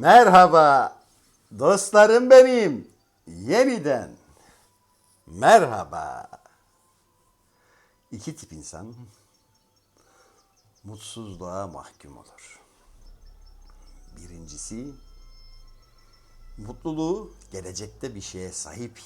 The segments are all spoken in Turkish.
Merhaba dostlarım benim. Yeniden merhaba. İki tip insan mutsuzluğa mahkum olur. Birincisi mutluluğu gelecekte bir şeye sahip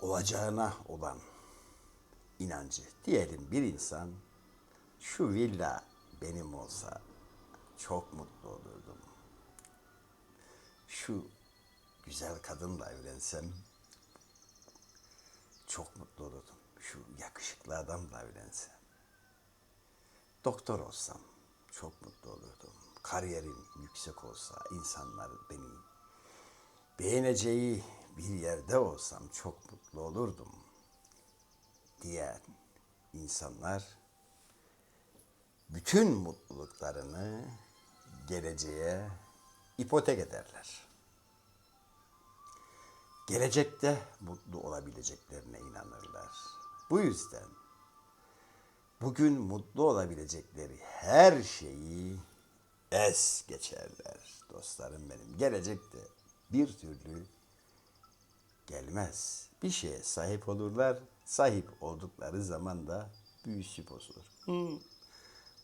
olacağına olan inancı. Diyelim bir insan şu villa benim olsa çok mutlu olurdum. Şu güzel kadınla evlensem çok mutlu olurdum. Şu yakışıklı adamla evlensem. Doktor olsam çok mutlu olurdum. Kariyerim yüksek olsa, insanlar beni beğeneceği bir yerde olsam çok mutlu olurdum diyen insanlar bütün mutluluklarını geleceğe ipotek ederler. Gelecekte mutlu olabileceklerine inanırlar. Bu yüzden bugün mutlu olabilecekleri her şeyi es geçerler dostlarım benim. Gelecekte bir türlü gelmez. Bir şeye sahip olurlar. Sahip oldukları zaman da büyüsü bozulur. Hı,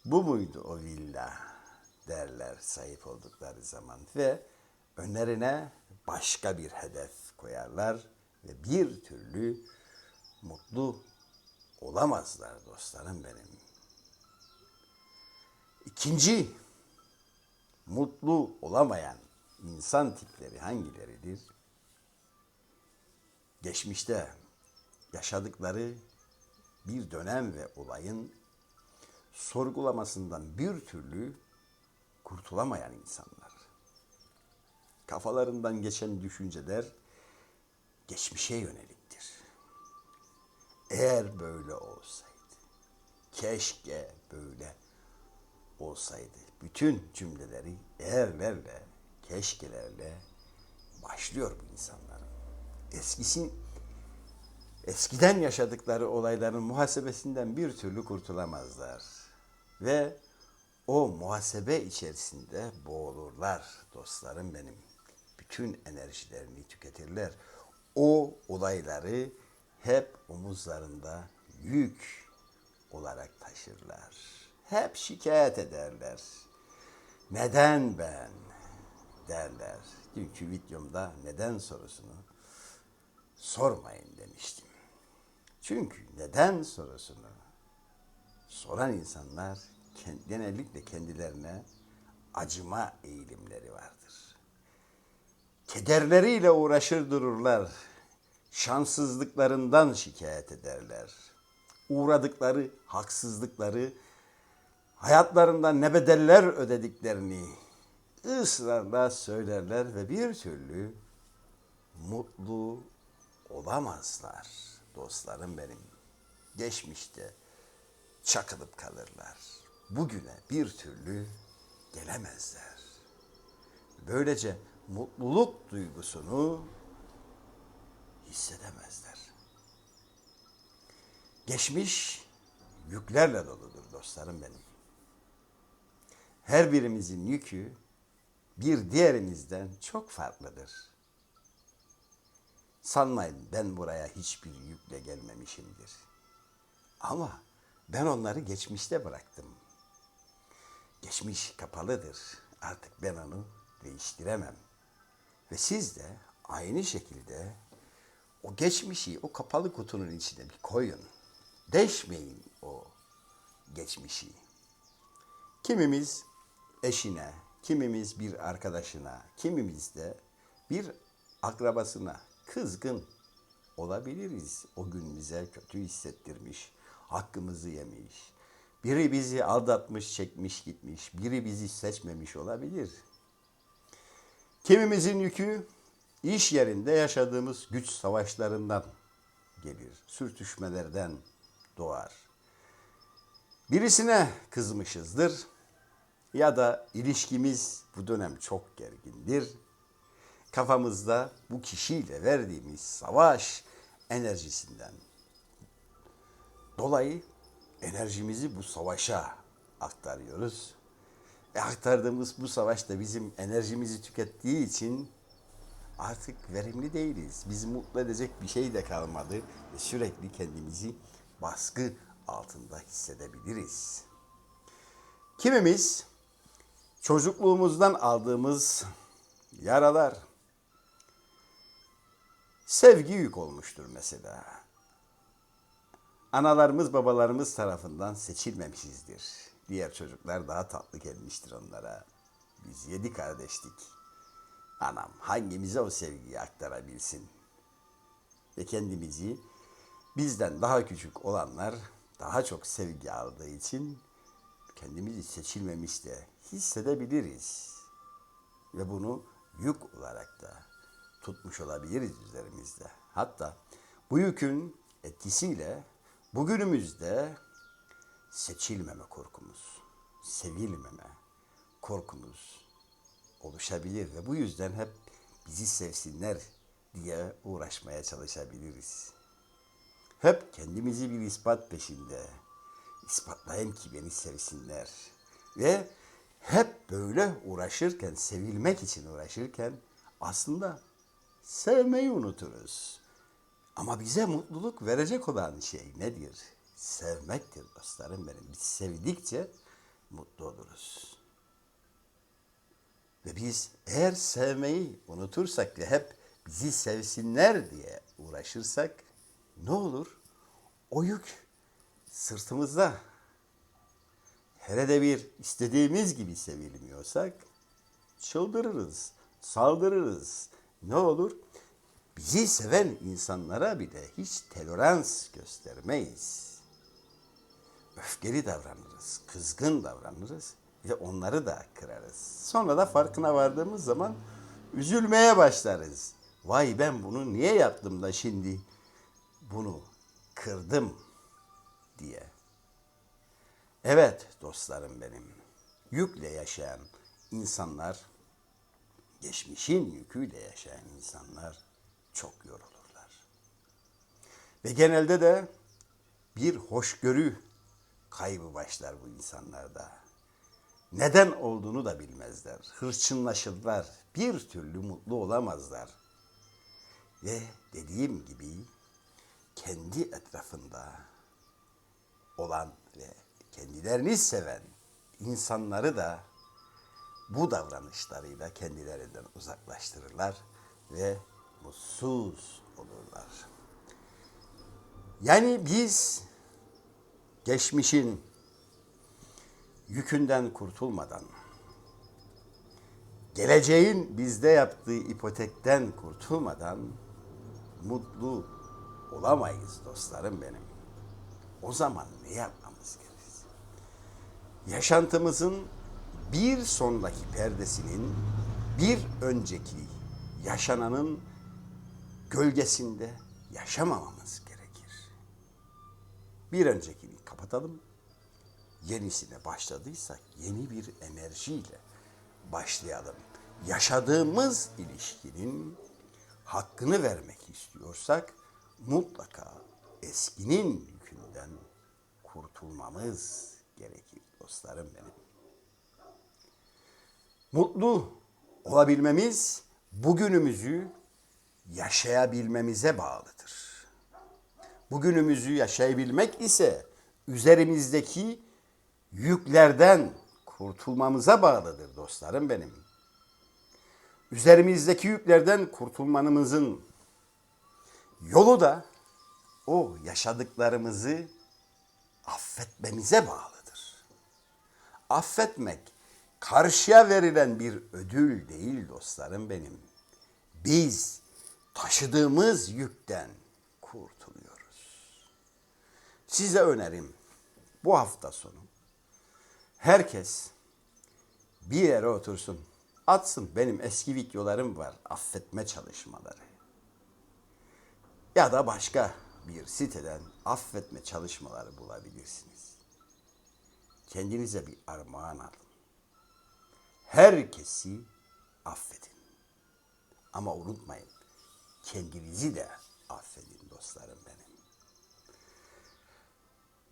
bu muydu o villa derler sahip oldukları zaman ve önlerine başka bir hedef koyarlar ve bir türlü mutlu olamazlar dostlarım benim. İkinci mutlu olamayan insan tipleri hangileridir? Geçmişte yaşadıkları bir dönem ve olayın sorgulamasından bir türlü kurtulamayan insanlar. Kafalarından geçen düşünceler geçmişe yöneliktir. Eğer böyle olsaydı, keşke böyle olsaydı. Bütün cümleleri eğerlerle, keşkelerle başlıyor bu insanların. Eskisin, eskiden yaşadıkları olayların muhasebesinden bir türlü kurtulamazlar. Ve o muhasebe içerisinde boğulurlar dostlarım benim. Bütün enerjilerini tüketirler. O olayları hep omuzlarında yük olarak taşırlar. Hep şikayet ederler. Neden ben derler. Dünkü videomda neden sorusunu sormayın demiştim. Çünkü neden sorusunu soran insanlar genellikle kendilerine acıma eğilimleri vardır. Kederleriyle uğraşır dururlar. Şanssızlıklarından şikayet ederler. Uğradıkları haksızlıkları, hayatlarında ne bedeller ödediklerini ısrarla söylerler ve bir türlü mutlu olamazlar dostlarım benim. Geçmişte çakılıp kalırlar. Bugüne bir türlü gelemezler. Böylece mutluluk duygusunu hissedemezler. Geçmiş yüklerle doludur dostlarım benim. Her birimizin yükü bir diğerimizden çok farklıdır. Sanmayın ben buraya hiçbir yükle gelmemişimdir. Ama ben onları geçmişte bıraktım. Geçmiş kapalıdır. Artık ben onu değiştiremem. Ve siz de aynı şekilde o geçmişi o kapalı kutunun içine bir koyun. Deşmeyin o geçmişi. Kimimiz eşine, kimimiz bir arkadaşına, kimimiz de bir akrabasına kızgın olabiliriz. O gün bize kötü hissettirmiş, hakkımızı yemiş. Biri bizi aldatmış, çekmiş gitmiş, biri bizi seçmemiş olabilir. Kimimizin yükü iş yerinde yaşadığımız güç savaşlarından gelir, sürtüşmelerden doğar. Birisine kızmışızdır ya da ilişkimiz bu dönem çok gergindir. Kafamızda bu kişiyle verdiğimiz savaş enerjisinden dolayı enerjimizi bu savaşa aktarıyoruz E, aktardığımız bu savaşta bizim enerjimizi tükettiği için artık verimli değiliz. Bizi mutlu edecek bir şey de kalmadı ve sürekli kendimizi baskı altında hissedebiliriz. Kimimiz çocukluğumuzdan aldığımız yaralar sevgi yük olmuştur mesela. Analarımız babalarımız tarafından seçilmemişizdir. Diğer çocuklar daha tatlı gelmiştir onlara. Biz yedi kardeştik. Anam hangimize o sevgiyi aktarabilsin? Ve kendimizi bizden daha küçük olanlar daha çok sevgi aldığı için kendimizi seçilmemiş de hissedebiliriz. Ve bunu yük olarak da tutmuş olabiliriz üzerimizde. Hatta bu yükün etkisiyle bugünümüzde seçilmeme korkumuz, sevilmeme korkumuz oluşabilir ve bu yüzden hep bizi sevsinler diye uğraşmaya çalışabiliriz. Hep kendimizi bir ispat peşinde. İspatlayayım ki beni sevsinler. Ve hep böyle uğraşırken, sevilmek için uğraşırken aslında sevmeyi unuturuz. Ama bize mutluluk verecek olan şey nedir? Sevmektir dostlarım benim. Biz sevdikçe mutlu oluruz. Ve biz eğer sevmeyi unutursak ve hep bizi sevsinler diye uğraşırsak ne olur? O yük sırtımızda. Hele de bir istediğimiz gibi sevilmiyorsak çıldırırız, saldırırız. Ne olur? Bizi seven insanlara bile hiç tolerans göstermeyiz. Öfkeli davranırız, kızgın davranırız ve onları da kırarız. Sonra da farkına vardığımız zaman üzülmeye başlarız. Vay ben bunu niye yaptım da şimdi bunu kırdım diye. Evet dostlarım benim. Yükle yaşayan insanlar, geçmişin yüküyle yaşayan insanlar çok yorulurlar. Ve genelde de bir hoşgörü kaybı başlar bu insanlarda. Neden olduğunu da bilmezler. Hırçınlaşırlar. Bir türlü mutlu olamazlar. Ve dediğim gibi kendi etrafında olan ve kendilerini seven insanları da bu davranışlarıyla kendilerinden uzaklaştırırlar ve mutsuz olurlar. Yani biz geçmişin yükünden kurtulmadan, geleceğin bizde yaptığı ipotekten kurtulmadan mutlu olamayız dostlarım benim. O zaman ne yapmamız gerekir? Yaşantımızın bir sonraki perdesinin bir önceki yaşananın gölgesinde yaşamamamız gerekir. Bir öncekini kapatalım. Yenisine başladıysak yeni bir enerjiyle başlayalım. Yaşadığımız ilişkinin hakkını vermek istiyorsak mutlaka eskinin yükünden kurtulmamız gerekir dostlarım benim. Mutlu olabilmemiz bugünümüzü yaşayabilmemize bağlıdır. Bugünümüzü yaşayabilmek ise üzerimizdeki yüklerden kurtulmamıza bağlıdır dostlarım benim. Üzerimizdeki yüklerden kurtulmanımızın yolu da o yaşadıklarımızı affetmemize bağlıdır. Affetmek karşıya verilen bir ödül değil dostlarım benim. Biz taşıdığımız yükten kurtuluyoruz. Size önerim bu hafta sonu herkes bir yere otursun. Atsın benim eski videolarım var affetme çalışmaları. Ya da başka bir siteden affetme çalışmaları bulabilirsiniz. Kendinize bir armağan alın. Herkesi affedin. Ama unutmayın kendinizi de affedin dostlarım benim.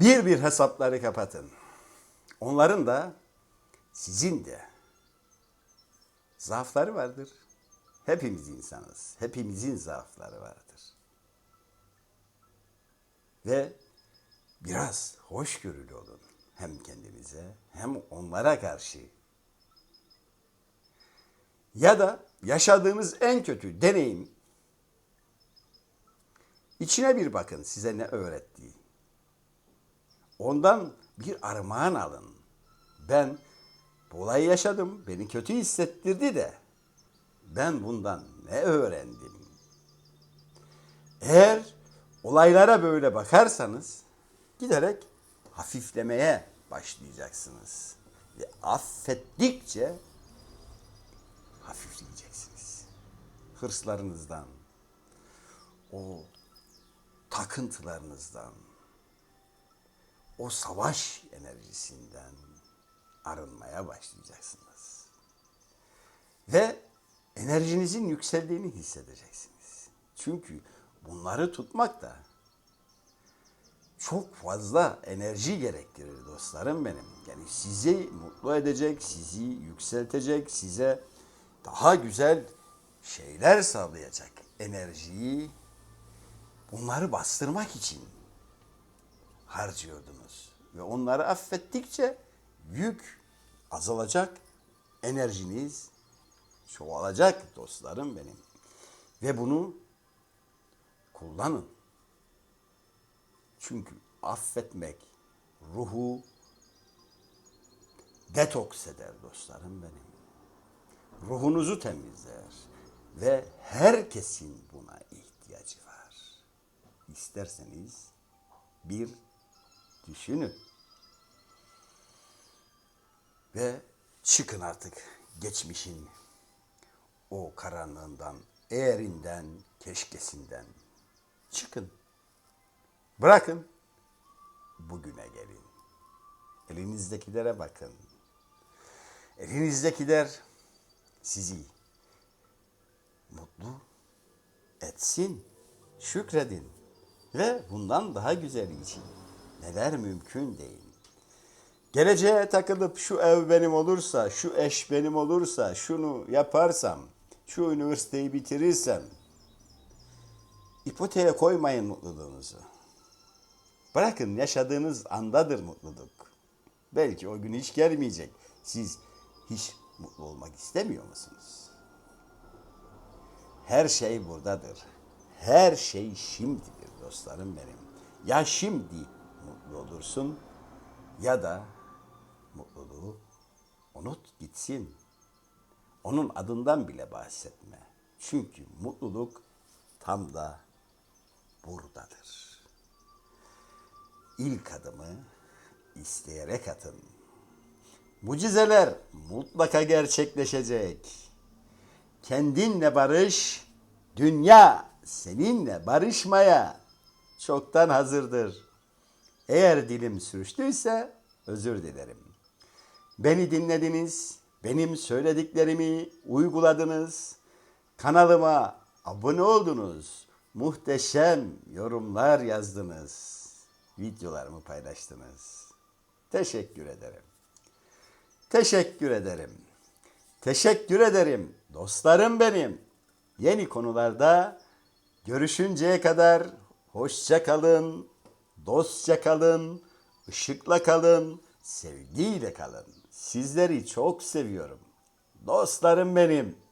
Bir bir hesapları kapatın. Onların da sizin de zaafları vardır. Hepimiz insanız. Hepimizin zaafları vardır. Ve biraz hoşgörülü olun. Hem kendinize hem onlara karşı. Ya da yaşadığınız en kötü deneyim içine bir bakın size ne öğrettiği. Ondan bir armağan alın. Ben bu olayı yaşadım, beni kötü hissettirdi de ben bundan ne öğrendim? Eğer olaylara böyle bakarsanız giderek hafiflemeye başlayacaksınız. Ve affettikçe hafifleyeceksiniz. Hırslarınızdan, o takıntılarınızdan, o savaş enerjisinden arınmaya başlayacaksınız. Ve enerjinizin yükseldiğini hissedeceksiniz. Çünkü bunları tutmak da çok fazla enerji gerektirir dostlarım benim. Yani sizi mutlu edecek, sizi yükseltecek, size daha güzel şeyler sağlayacak enerjiyi bunları bastırmak için harcıyordunuz. Ve onları affettikçe yük azalacak, enerjiniz çoğalacak dostlarım benim. Ve bunu kullanın. Çünkü affetmek ruhu detoks eder dostlarım benim. Ruhunuzu temizler ve herkesin buna ihtiyacı var. İsterseniz bir düşünün. Ve çıkın artık geçmişin o karanlığından, eğerinden, keşkesinden. Çıkın. Bırakın. Bugüne gelin. Elinizdekilere bakın. Elinizdekiler sizi mutlu etsin. Şükredin. Ve bundan daha güzeli için neler mümkün değil. Geleceğe takılıp şu ev benim olursa, şu eş benim olursa, şunu yaparsam, şu üniversiteyi bitirirsem, ipoteğe koymayın mutluluğunuzu. Bırakın yaşadığınız andadır mutluluk. Belki o gün hiç gelmeyecek. Siz hiç mutlu olmak istemiyor musunuz? Her şey buradadır. Her şey şimdidir dostlarım benim. Ya şimdi mutlu olursun ya da mutluluğu unut gitsin. Onun adından bile bahsetme. Çünkü mutluluk tam da buradadır. İlk adımı isteyerek atın. Mucizeler mutlaka gerçekleşecek. Kendinle barış, dünya seninle barışmaya çoktan hazırdır. Eğer dilim sürçtüyse özür dilerim. Beni dinlediniz, benim söylediklerimi uyguladınız, kanalıma abone oldunuz, muhteşem yorumlar yazdınız, videolarımı paylaştınız. Teşekkür ederim. Teşekkür ederim. Teşekkür ederim dostlarım benim. Yeni konularda görüşünceye kadar hoşça kalın, dostça kalın, ışıkla kalın, sevgiyle kalın. Sizleri çok seviyorum. Dostlarım benim.